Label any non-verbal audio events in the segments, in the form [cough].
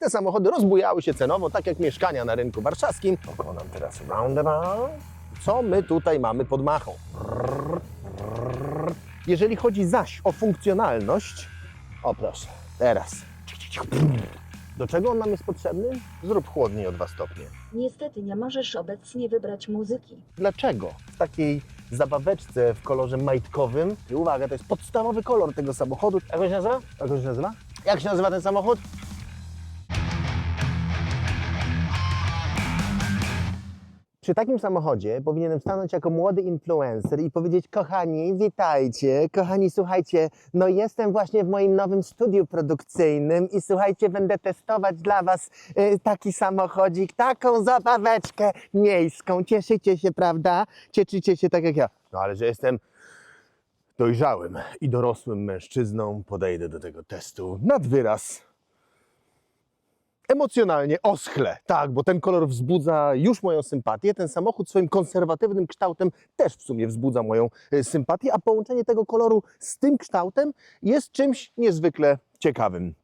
Te samochody rozbujały się cenowo, tak jak mieszkania na rynku warszawskim. Pokonam teraz roundabout. Co my tutaj mamy pod machą? Jeżeli chodzi zaś o funkcjonalność, o proszę, teraz. Do czego on nam jest potrzebny? Zrób chłodniej o 2 stopnie. Niestety nie możesz obecnie wybrać muzyki. Dlaczego w takiej zabaweczce w kolorze majtkowym, i uwaga, to jest podstawowy kolor tego samochodu. Jak on się nazywa? Jak on się nazywa? Jak się nazywa ten samochód? Przy takim samochodzie powinienem stanąć jako młody influencer i powiedzieć: Kochani, witajcie, kochani, słuchajcie, no jestem właśnie w moim nowym studiu produkcyjnym i słuchajcie, będę testować dla Was y, taki samochodzik, taką zabaweczkę miejską. Cieszycie się, prawda? Cieszycie się tak jak ja. No ale że jestem dojrzałym i dorosłym mężczyzną, podejdę do tego testu nad wyraz emocjonalnie oschle. Tak, bo ten kolor wzbudza już moją sympatię. Ten samochód swoim konserwatywnym kształtem też w sumie wzbudza moją y, sympatię, a połączenie tego koloru z tym kształtem jest czymś niezwykle ciekawym.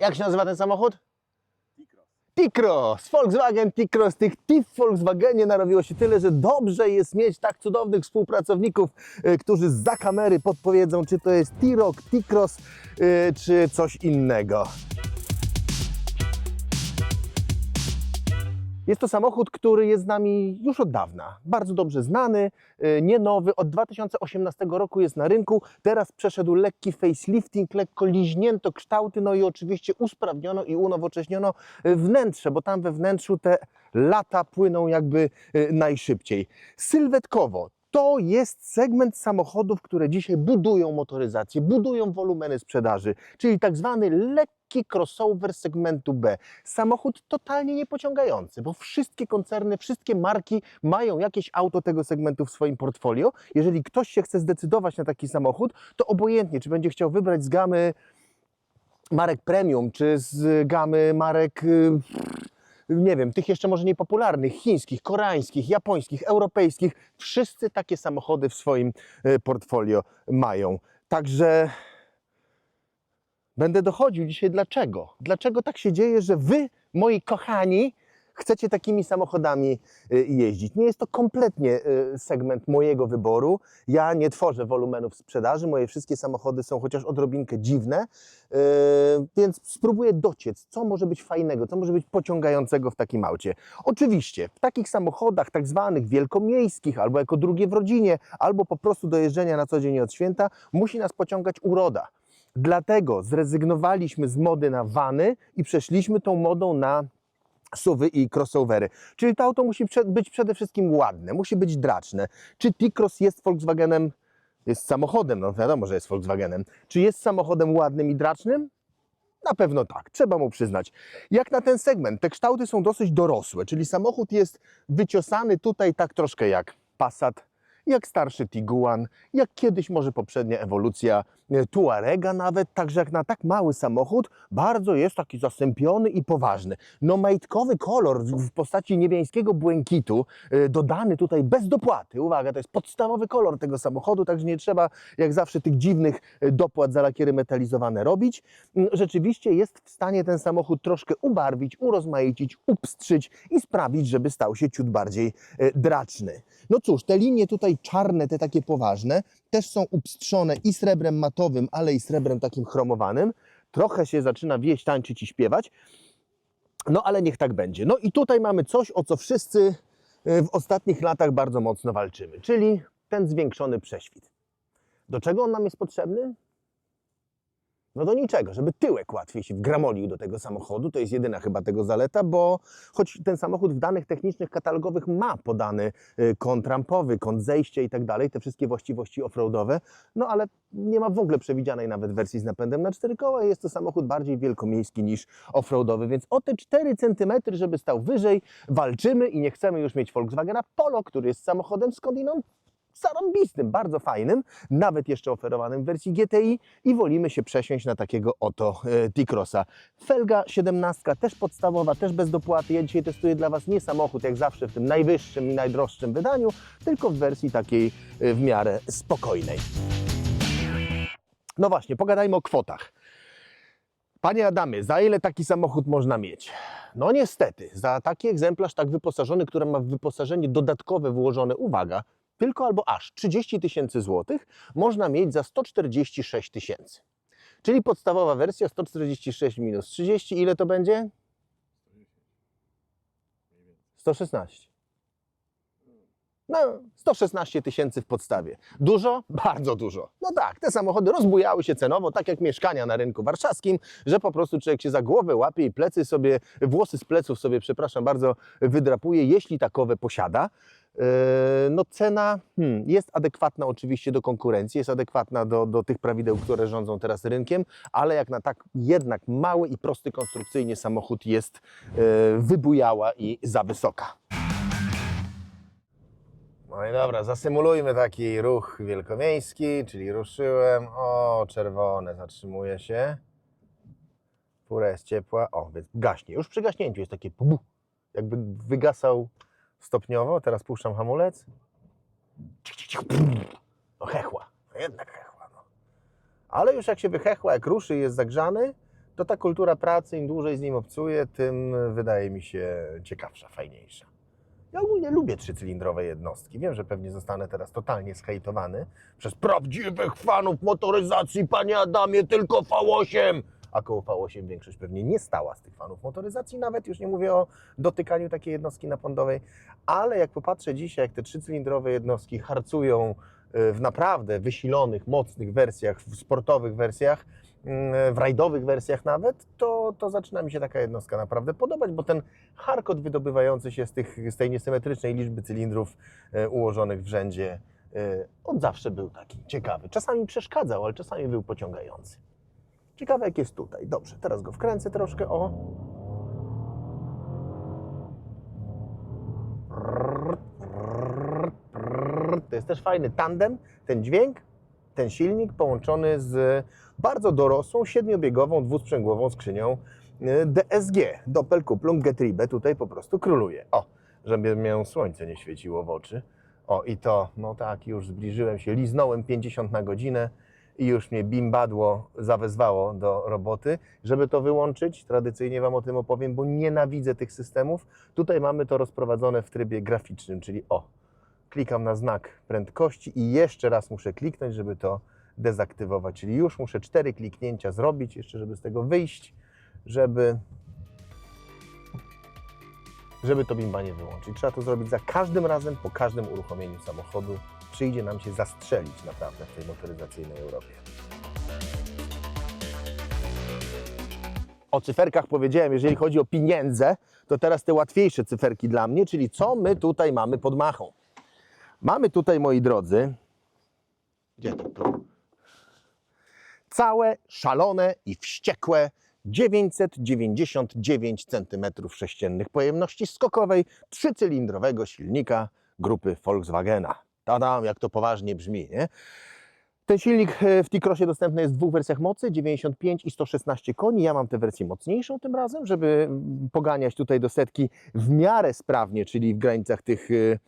Jak się nazywa ten samochód? T-Cross, Volkswagen T-Cross. Tych T w Volkswagenie narobiło się tyle, że dobrze jest mieć tak cudownych współpracowników, y, którzy za kamery podpowiedzą, czy to jest T-Rock, T-Cross, y, czy coś innego. Jest to samochód, który jest z nami już od dawna. Bardzo dobrze znany, y, nie nowy. Od 2018 roku jest na rynku. Teraz przeszedł lekki facelifting, lekko liźnięto kształty, no i oczywiście usprawniono i unowocześniono y, wnętrze, bo tam we wnętrzu te lata płyną jakby y, najszybciej. Sylwetkowo to jest segment samochodów, które dzisiaj budują motoryzację, budują wolumeny sprzedaży, czyli tak zwany lekki crossover segmentu B. Samochód totalnie niepociągający, bo wszystkie koncerny, wszystkie marki mają jakieś auto tego segmentu w swoim portfolio. Jeżeli ktoś się chce zdecydować na taki samochód, to obojętnie, czy będzie chciał wybrać z gamy marek premium, czy z gamy marek y, nie wiem, tych jeszcze może niepopularnych, chińskich, koreańskich, japońskich, europejskich, wszyscy takie samochody w swoim e, portfolio mają. Także będę dochodził dzisiaj dlaczego. Dlaczego tak się dzieje, że wy, moi kochani, chcecie takimi samochodami e, jeździć. Nie jest to kompletnie e, segment mojego wyboru. Ja nie tworzę wolumenów sprzedaży. Moje wszystkie samochody są chociaż odrobinkę dziwne, e, więc spróbuję dociec, co może być fajnego, co może być pociągającego w takim aucie. Oczywiście w takich samochodach tak zwanych wielkomiejskich, albo jako drugie w rodzinie, albo po prostu do jeżdżenia na co dzień od święta, musi nas pociągać uroda. Dlatego zrezygnowaliśmy z mody na wany i przeszliśmy tą modą na suwy i crossovery. Czyli to auto musi być przede wszystkim ładne, musi być draczne. Czy T-Cross jest Volkswagenem, jest samochodem, no wiadomo, że jest Volkswagenem. Czy jest samochodem ładnym i dracznym? Na pewno tak, trzeba mu przyznać. Jak na ten segment, te kształty są dosyć dorosłe, czyli samochód jest wyciosany tutaj tak troszkę jak Passat, jak starszy Tiguan, jak kiedyś może poprzednia ewolucja e, Tuarega nawet, także jak na tak mały samochód bardzo jest taki zasępiony i poważny. No majtkowy kolor w postaci niebiańskiego błękitu, e, dodany tutaj bez dopłaty, uwaga, to jest podstawowy kolor tego samochodu, także nie trzeba jak zawsze tych dziwnych e, dopłat za lakiery metalizowane robić. Mm, Rzeczywiście jest w stanie ten samochód troszkę ubarwić, urozmaicić, upstrzyć i sprawić, żeby stał się ciut bardziej draczny. No cóż, te linie tutaj czarne, te takie poważne, też są upstrzone i srebrem matowym, ale i srebrem takim chromowanym. Trochę się zaczyna wieść, tańczyć i śpiewać. No ale niech tak będzie. No i tutaj mamy coś, o co wszyscy e, w ostatnich latach bardzo mocno walczymy, czyli ten zwiększony prześwit. Do czego on nam jest potrzebny? No do niczego, żeby tyłek łatwiej się wgramolił do tego samochodu, to jest jedyna chyba tego zaleta, bo choć ten samochód w danych technicznych katalogowych ma podany y, kąt rampowy, kąt zejścia i tak dalej, te wszystkie właściwości offroadowe, no ale nie ma w ogóle przewidzianej nawet wersji z napędem na cztery koła jest to samochód bardziej wielkomiejski niż offroadowy, więc o te 4 cm, żeby stał wyżej, walczymy i nie chcemy już mieć Volkswagena Polo, który jest samochodem skądinąd zarąbistym, bardzo fajnym, nawet jeszcze oferowanym w wersji GTI i wolimy się przesiąść na takiego oto e, T-Crossa. Felga 17, też podstawowa, też bez dopłaty. Ja dzisiaj testuję dla Was nie samochód, jak zawsze w tym najwyższym i najdroższym wydaniu, tylko w wersji takiej e, w miarę spokojnej. No właśnie, pogadajmy o kwotach. Panie Adamie, za ile taki samochód można mieć? No niestety, za taki egzemplarz tak wyposażony, który ma w wyposażenie dodatkowe włożone, uwaga, tylko albo aż 30 tysięcy złotych, można mieć za 146 tysięcy. Czyli podstawowa wersja 146 minus 30, ile to będzie? 116. No, 116 tysięcy w podstawie. Dużo? Bardzo dużo. No tak, te samochody rozbujały się cenowo, tak jak mieszkania na rynku warszawskim, że po prostu człowiek się za głowę łapie i plecy sobie, włosy z pleców sobie, przepraszam bardzo, wydrapuje, jeśli takowe posiada. Yy, No cena hmm, jest adekwatna oczywiście do konkurencji, jest adekwatna do, do tych prawideł, które rządzą teraz rynkiem, ale jak na tak jednak mały i prosty konstrukcyjnie samochód jest yy, wybujała i za wysoka. No i dobra, zasymulujmy taki ruch wielkomiejski, czyli ruszyłem, o czerwone, zatrzymuje się. Fura jest ciepła, o, więc gaśnie. Już przy gaśnięciu jest takie bu, jakby wygasał stopniowo. Teraz puszczam hamulec. No hechła, no jednak hechła. No. Ale już jak się wyhechła, jak ruszy jest zagrzany, to ta kultura pracy, im dłużej z nim obcuję, tym wydaje mi się ciekawsza, fajniejsza. Ja ogólnie lubię trzycylindrowe jednostki. Wiem, że pewnie zostanę teraz totalnie skejtowany przez prawdziwych fanów motoryzacji, panie Adamie, tylko V8! A koło V8 większość pewnie nie stała z tych fanów motoryzacji, nawet już nie mówię o dotykaniu takiej jednostki napędowej, ale jak popatrzę dzisiaj, jak te trzycylindrowe jednostki harcują y, w naprawdę wysilonych, mocnych wersjach, w sportowych wersjach, mm, w rajdowych wersjach nawet, to, to zaczyna mi się taka jednostka naprawdę podobać, bo ten harkot wydobywający się z, tych, z tej niesymetrycznej liczby cylindrów e, ułożonych w rzędzie e, od zawsze był taki ciekawy. Czasami przeszkadzał, ale czasami był pociągający. Ciekawe jak jest tutaj. Dobrze, teraz go wkręcę troszkę, o. To jest też fajny tandem, ten dźwięk, ten silnik połączony z bardzo dorosłą, siedmiobiegową, dwusprzęgłową skrzynią y, DSG, Doppelkupplung Getriebe, tutaj po prostu króluje. O, żeby mię słońce nie świeciło w oczy. O, i to, no tak, już zbliżyłem się, liznąłem 50 na godzinę i już mnie bimbadło zawezwało do roboty. Żeby to wyłączyć, tradycyjnie Wam o tym opowiem, bo nienawidzę tych systemów. Tutaj mamy to rozprowadzone w trybie graficznym, czyli o, klikam na znak prędkości i jeszcze raz muszę kliknąć, żeby to dezaktywować. Czyli już muszę cztery kliknięcia zrobić, jeszcze żeby z tego wyjść, żeby, żeby to bimbanie wyłączyć. Trzeba to zrobić za każdym razem, po każdym uruchomieniu samochodu. Przyjdzie nam się zastrzelić naprawdę w tej motoryzacyjnej Europie. O cyferkach powiedziałem, jeżeli chodzi o pieniądze, to teraz te łatwiejsze cyferki dla mnie, czyli co my tutaj mamy pod machą. Mamy tutaj, moi drodzy, gdzie to? Całe, szalone i wściekłe 999 cm3 pojemności skokowej trzycylindrowego silnika grupy Volkswagena. Tadam, jak to poważnie brzmi, nie? Ten silnik e, w T-Crossie dostępny jest w dwóch wersjach mocy, 95 i 116 koni. Ja mam tę wersję mocniejszą tym razem, żeby mm, poganiać tutaj do setki w miarę sprawnie, czyli w granicach tych e,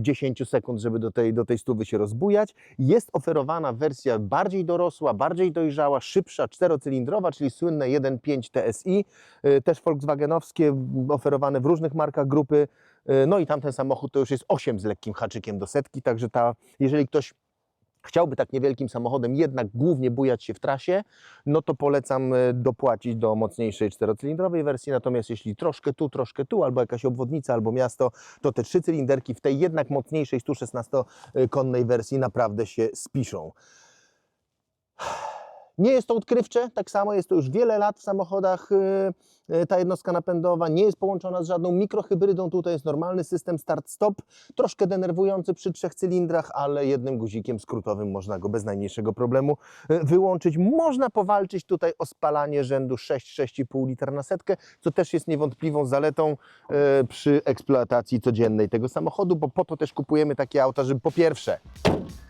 10 sekund, żeby do tej, do tej stówy się rozbujać. Jest oferowana wersja bardziej dorosła, bardziej dojrzała, szybsza, czterocylindrowa, czyli słynne 1.5 TSI, e, też volkswagenowskie, oferowane w różnych markach grupy. E, No i tamten samochód to już jest 8 z lekkim haczykiem do setki, także ta, jeżeli ktoś chciałby tak niewielkim samochodem jednak głównie bujać się w trasie, no to polecam e, dopłacić do mocniejszej czterocylindrowej wersji, natomiast jeśli troszkę tu, troszkę tu, albo jakaś obwodnica, albo miasto, to te trzy cylinderki w tej jednak mocniejszej 116-konnej wersji naprawdę się spiszą. [sighs] Nie jest to odkrywcze, tak samo jest to już wiele lat w samochodach y, ta jednostka napędowa, nie jest połączona z żadną mikrohybrydą, tutaj jest normalny system start-stop, troszkę denerwujący przy trzech cylindrach, ale jednym guzikiem skrótowym można go bez najmniejszego problemu y, wyłączyć. Można powalczyć tutaj o spalanie rzędu 6-6,5 litra na setkę, co też jest niewątpliwą zaletą y, przy eksploatacji codziennej tego samochodu, bo po to też kupujemy takie auta, żeby po pierwsze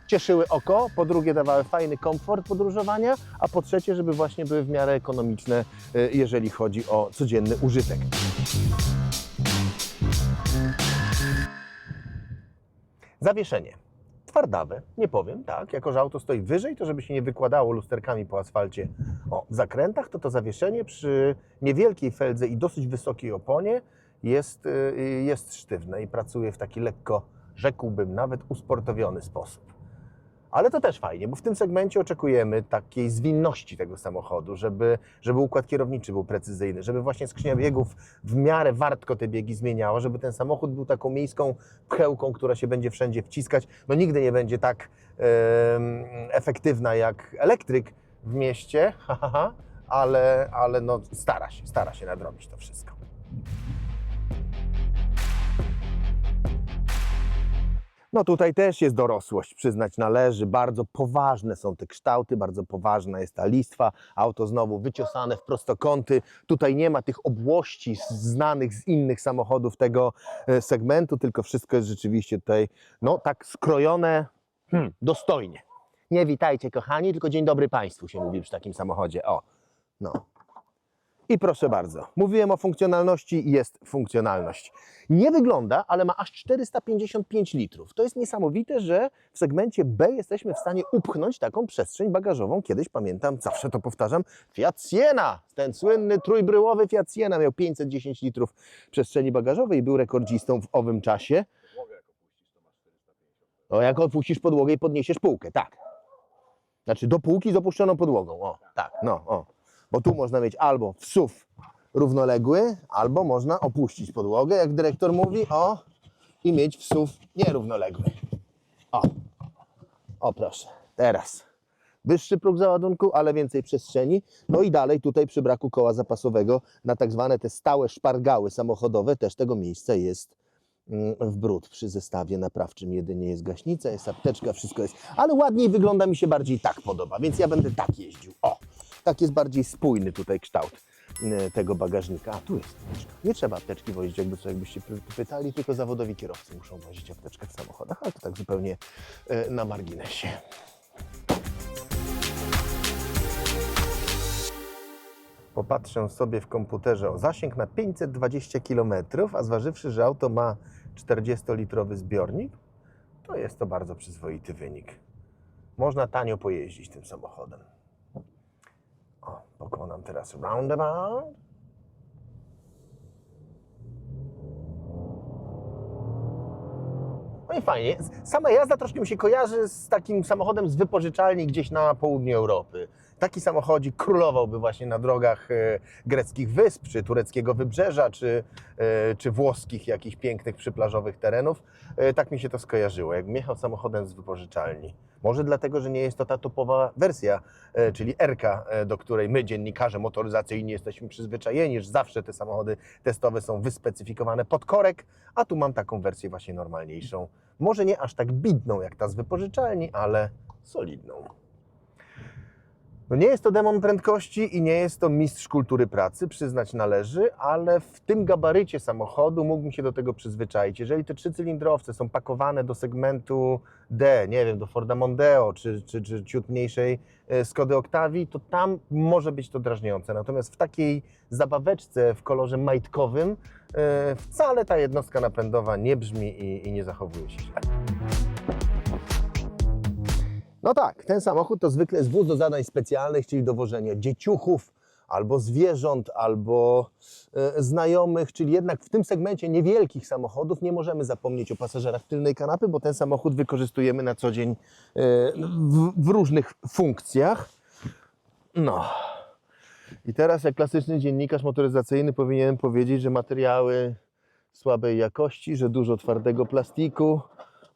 cieszyły oko, po drugie dawały fajny komfort podróżowania, a po trzecie, żeby właśnie były w miarę ekonomiczne, jeżeli chodzi o codzienny użytek. Zawieszenie. twardawe, nie powiem, tak. Jako, że auto stoi wyżej, to żeby się nie wykładało lusterkami po asfalcie o, zakrętach, to to zawieszenie przy niewielkiej feldze i dosyć wysokiej oponie jest, y, jest sztywne i pracuje w taki lekko, rzekłbym, nawet usportowiony sposób. Ale to też fajnie, bo w tym segmencie oczekujemy takiej zwinności tego samochodu, żeby, żeby układ kierowniczy był precyzyjny, żeby właśnie skrzynia biegów w miarę wartko te biegi zmieniała, żeby ten samochód był taką miejską pchełką, która się będzie wszędzie wciskać. No nigdy nie będzie tak em, efektywna jak elektryk w mieście, [laughs] ale, ale no stara się, stara się nadrobić to wszystko. No tutaj też jest dorosłość, przyznać należy. Bardzo poważne są te kształty, bardzo poważna jest ta listwa. Auto znowu wyciosane w prostokąty. Tutaj nie ma tych obłości znanych z innych samochodów tego e, segmentu, tylko wszystko jest rzeczywiście tutaj no tak skrojone hmm, dostojnie. Nie witajcie kochani, tylko dzień dobry Państwu się mówi przy takim samochodzie. O, no. I proszę bardzo, mówiłem o funkcjonalności jest funkcjonalność. Nie wygląda, ale ma aż 455 litrów. To jest niesamowite, że w segmencie B jesteśmy w stanie upchnąć taką przestrzeń bagażową. Kiedyś pamiętam, zawsze to powtarzam, Fiat Siena, ten słynny trójbryłowy Fiat Siena miał 510 litrów przestrzeni bagażowej i był rekordzistą w owym czasie. O, jak opuścisz podłogę i podniesiesz półkę, tak. Znaczy do półki z opuszczoną podłogą, o, tak, no, o. Bo tu można mieć albo wsuw równoległy, albo można opuścić podłogę, jak dyrektor mówi, o, i mieć wsuw nierównoległy. O, o proszę, teraz. Wyższy próg załadunku, ale więcej przestrzeni. No i dalej tutaj przy braku koła zapasowego na tak zwane te stałe szpargały samochodowe też tego miejsca jest mm, w brud przy zestawie naprawczym. Jedynie jest gaśnica, jest apteczka, wszystko jest. Ale ładniej wygląda mi się bardziej tak podoba, więc ja będę tak jeździł. O, tak jest bardziej spójny tutaj kształt y, tego bagażnika. A tu jest apteczka. Nie trzeba apteczki wozić, jakby co, jakbyście py- pytali, tylko zawodowi kierowcy muszą wozić apteczkę w samochodach, ale to tak zupełnie y, na marginesie. Popatrzę sobie w komputerze o zasięg na 520 km, a zważywszy, że auto ma 40-litrowy zbiornik, to jest to bardzo przyzwoity wynik. Można tanio pojeździć tym samochodem. Pokonam teraz roundabout. No i fajnie. Sama jazda troszkę mi się kojarzy z takim samochodem z wypożyczalni gdzieś na południu Europy. Taki samochodzik królowałby właśnie na drogach e, greckich wysp, czy tureckiego wybrzeża, czy, e, czy włoskich jakichś pięknych przyplażowych terenów. E, Tak mi się to skojarzyło, jakbym jechał samochodem z wypożyczalni. Może dlatego, że nie jest to ta topowa wersja, czyli R, do której my, dziennikarze motoryzacyjni, jesteśmy przyzwyczajeni, że zawsze te samochody testowe są wyspecyfikowane pod korek, a tu mam taką wersję właśnie normalniejszą. Może nie aż tak bidną jak ta z wypożyczalni, ale solidną. No nie jest to demon prędkości i nie jest to mistrz kultury pracy, przyznać należy, ale w tym gabarycie samochodu mógłbym się do tego przyzwyczaić. Jeżeli te trzycylindrowce są pakowane do segmentu D, nie wiem, do Forda Mondeo czy, czy, czy ciut mniejszej e, Skody Octavii, to tam może być to drażniące. Natomiast w takiej zabaweczce w kolorze majtkowym e, wcale ta jednostka napędowa nie brzmi i, i nie zachowuje się źle. No tak, ten samochód to zwykle jest wóz do zadań specjalnych, czyli dowożenia dzieciuchów, albo zwierząt, albo e, znajomych, czyli jednak w tym segmencie niewielkich samochodów nie możemy zapomnieć o pasażerach tylnej kanapy, bo ten samochód wykorzystujemy na co dzień e, w, w różnych funkcjach. No. I teraz, jak klasyczny dziennikarz motoryzacyjny, powinienem powiedzieć, że materiały słabej jakości, że dużo twardego plastiku.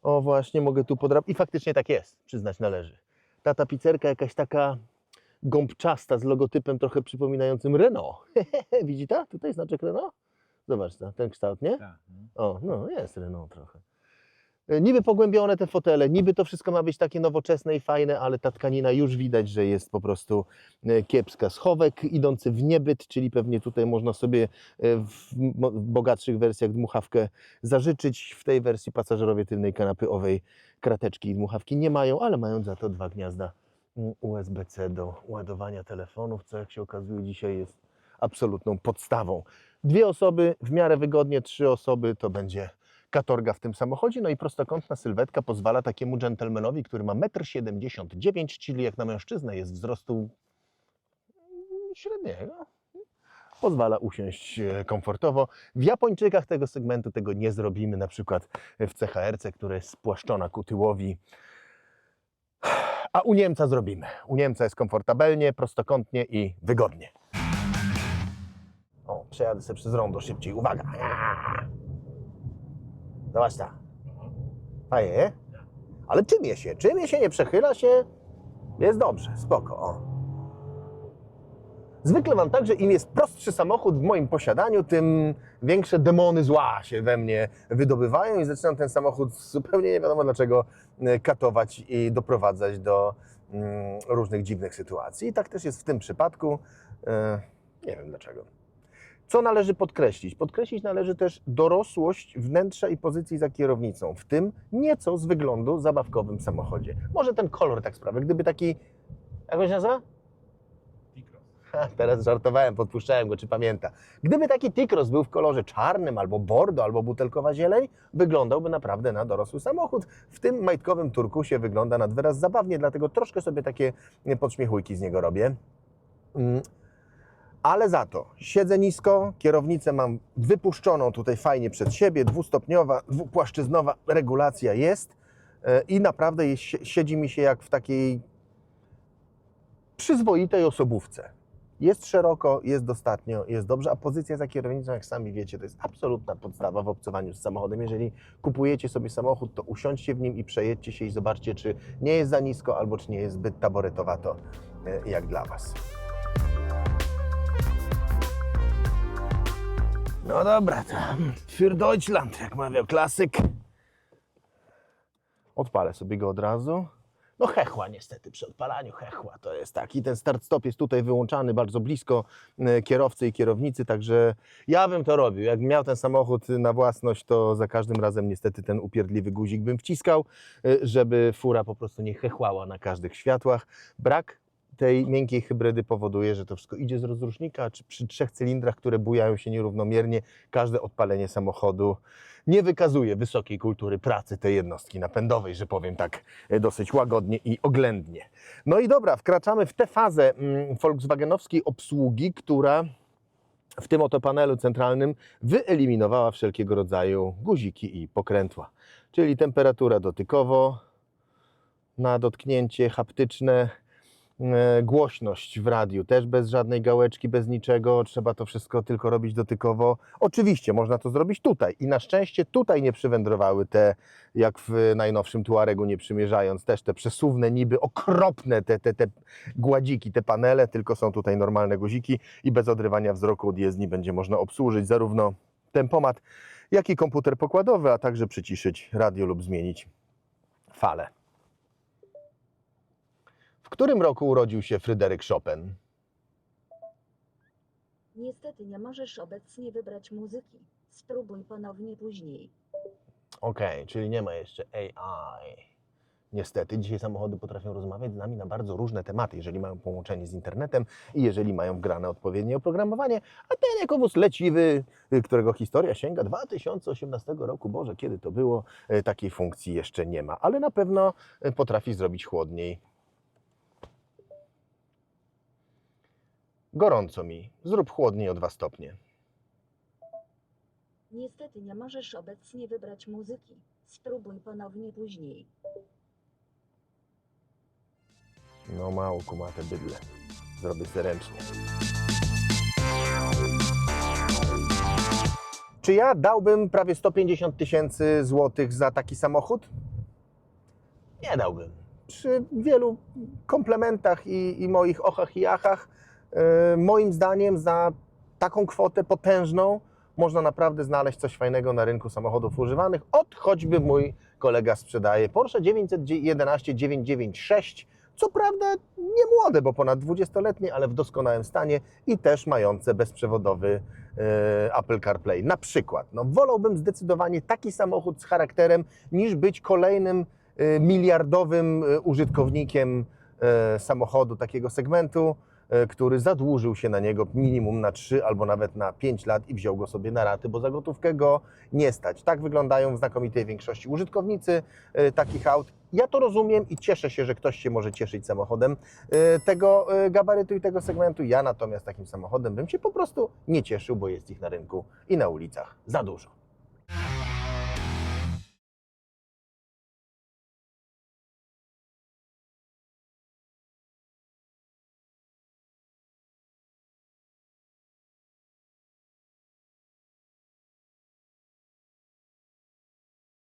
O, właśnie, mogę tu podrapać. I faktycznie tak jest, przyznać należy. Ta tapicerka jakaś taka gąbczasta z logotypem trochę przypominającym Renault. [laughs] Widzi ta? Tutaj znaczek Renault? Zobacz, ta, ten kształt, nie? Tak. no. O, no jest Renault trochę. E, Niby pogłębione te fotele, niby to wszystko ma być takie nowoczesne i fajne, ale ta tkanina już widać, że jest po prostu e, kiepska. Schowek idący w niebyt, czyli pewnie tutaj można sobie e, w bogatszych wersjach dmuchawkę zażyczyć. W tej wersji pasażerowie tylnej kanapy owej krateczki i dmuchawki nie mają, ale mają za to dwa gniazda mm, USB-C do ładowania telefonów, co jak się okazuje dzisiaj jest absolutną podstawą. Dwie osoby w miarę wygodnie, trzy osoby to będzie katorga w tym samochodzie, no i prostokątna sylwetka pozwala takiemu dżentelmenowi, który ma 1,79 m, czyli jak na mężczyznę jest wzrostu średniego, pozwala usiąść e, komfortowo. W Japończykach tego segmentu tego nie zrobimy, na przykład w CHR-ce, która jest spłaszczona ku tyłowi. A u Niemca zrobimy. U Niemca jest komfortabelnie, prostokątnie i wygodnie. O, przejadę sobie przez rondo szybciej. Uwaga! Zobacz ta. Fajnie, nie? Ale czymie się? Czymie się nie przechyla się? Jest dobrze, spoko. O. Zwykle mam tak, że im jest prostszy samochód w moim posiadaniu, tym większe demony zła się we mnie wydobywają i zaczynam ten samochód zupełnie nie wiadomo dlaczego e, katować i doprowadzać do mm, różnych dziwnych sytuacji. I tak też jest w tym przypadku. E, nie wiem dlaczego. Co należy podkreślić? Podkreślić należy też dorosłość wnętrza i pozycji za kierownicą, w tym nieco z wyglądu zabawkowym samochodzie. Może ten kolor tak sprawia. Gdyby taki, jak on się nazywa? Teraz żartowałem, podpuszczałem go, czy pamięta. Gdyby taki T-Cross był w kolorze czarnym, albo bordo, albo butelkowa zieleń, wyglądałby naprawdę na dorosły samochód. W tym majtkowym turkusie wygląda nad wyraz zabawnie, dlatego troszkę sobie takie podśmiechujki z niego robię. Ale za to siedzę nisko, kierownicę mam wypuszczoną tutaj fajnie przed siebie, dwustopniowa, dwupłaszczyznowa regulacja jest e, i naprawdę jest, siedzi mi się jak w takiej przyzwoitej osobówce. Jest szeroko, jest dostatnio, jest dobrze, a pozycja za kierownicą, jak sami wiecie, to jest absolutna podstawa w obcowaniu z samochodem. Jeżeli kupujecie sobie samochód, to usiądźcie w nim i przejedźcie się i zobaczcie, czy nie jest za nisko, albo czy nie jest zbyt taboretowato e, jak dla Was. No dobra, to für Deutschland, jak mawiał klasyk. Odpalę sobie go od razu. No hechła niestety przy odpalaniu, hechła to jest taki. Ten start-stop jest tutaj wyłączany bardzo blisko e, kierowcy i kierownicy, także ja bym to robił. Jak miał ten samochód na własność, to za każdym razem niestety ten upierdliwy guzik bym wciskał, e, żeby fura po prostu nie hechłała na każdych światłach. Brak tej miękkiej hybrydy powoduje, że to wszystko idzie z rozrusznika, czy przy trzech cylindrach, które bujają się nierównomiernie, każde odpalenie samochodu nie wykazuje wysokiej kultury pracy tej jednostki napędowej, że powiem tak e, dosyć łagodnie i oględnie. No i dobra, wkraczamy w tę fazę mm, volkswagenowskiej obsługi, która w tym oto panelu centralnym wyeliminowała wszelkiego rodzaju guziki i pokrętła. Czyli temperatura dotykowo, na dotknięcie haptyczne, głośność w radiu też bez żadnej gałeczki, bez niczego, trzeba to wszystko tylko robić dotykowo. Oczywiście można to zrobić tutaj i na szczęście tutaj nie przywędrowały te, jak w najnowszym Tuaregu nie przymierzając, też te przesuwne niby okropne te, te, te gładziki, te panele, tylko są tutaj normalne guziki i bez odrywania wzroku od jezdni będzie można obsłużyć zarówno tempomat, jak i komputer pokładowy, a także przyciszyć radio lub zmienić falę. W którym roku urodził się Fryderyk Chopin? Niestety nie możesz obecnie wybrać muzyki. Spróbuj ponownie później. Okej, czyli nie ma jeszcze AI. Niestety, dzisiaj samochody potrafią rozmawiać z nami na bardzo różne tematy, jeżeli mają połączenie z internetem i jeżeli mają wgrane odpowiednie oprogramowanie, a ten ekowóz leciwy, y, którego historia sięga 2018 roku, Boże, kiedy to było, y, takiej funkcji jeszcze nie ma, ale na pewno y, potrafi zrobić chłodniej. Gorąco mi, zrób chłodniej o 2 stopnie. Niestety nie możesz obecnie wybrać muzyki. Spróbuj ponownie później. No mało kumate bydle. Zrobię sobie ręcznie. Czy ja dałbym prawie 150 tysięcy złotych za taki samochód? Nie dałbym. Przy wielu komplementach i, i moich ochach i achach, moim zdaniem za taką kwotę potężną można naprawdę znaleźć coś fajnego na rynku samochodów używanych. Od choćby mój kolega sprzedaje Porsche 911 996, co prawda nie młode, bo ponad 20-letnie, ale w doskonałym stanie i też mające bezprzewodowy e, Apple CarPlay. Na przykład, no, wolałbym zdecydowanie taki samochód z charakterem, niż być kolejnym e, miliardowym e, użytkownikiem e, samochodu takiego segmentu. E, który zadłużył się na niego minimum na 3 albo nawet na 5 lat i wziął go sobie na raty, bo za gotówkę go nie stać. Tak wyglądają w znakomitej większości użytkownicy e, takich aut. Ja to rozumiem i cieszę się, że ktoś się może cieszyć samochodem e, tego gabarytu i tego segmentu. Ja natomiast takim samochodem bym się po prostu nie cieszył, bo jest ich na rynku i na ulicach za dużo.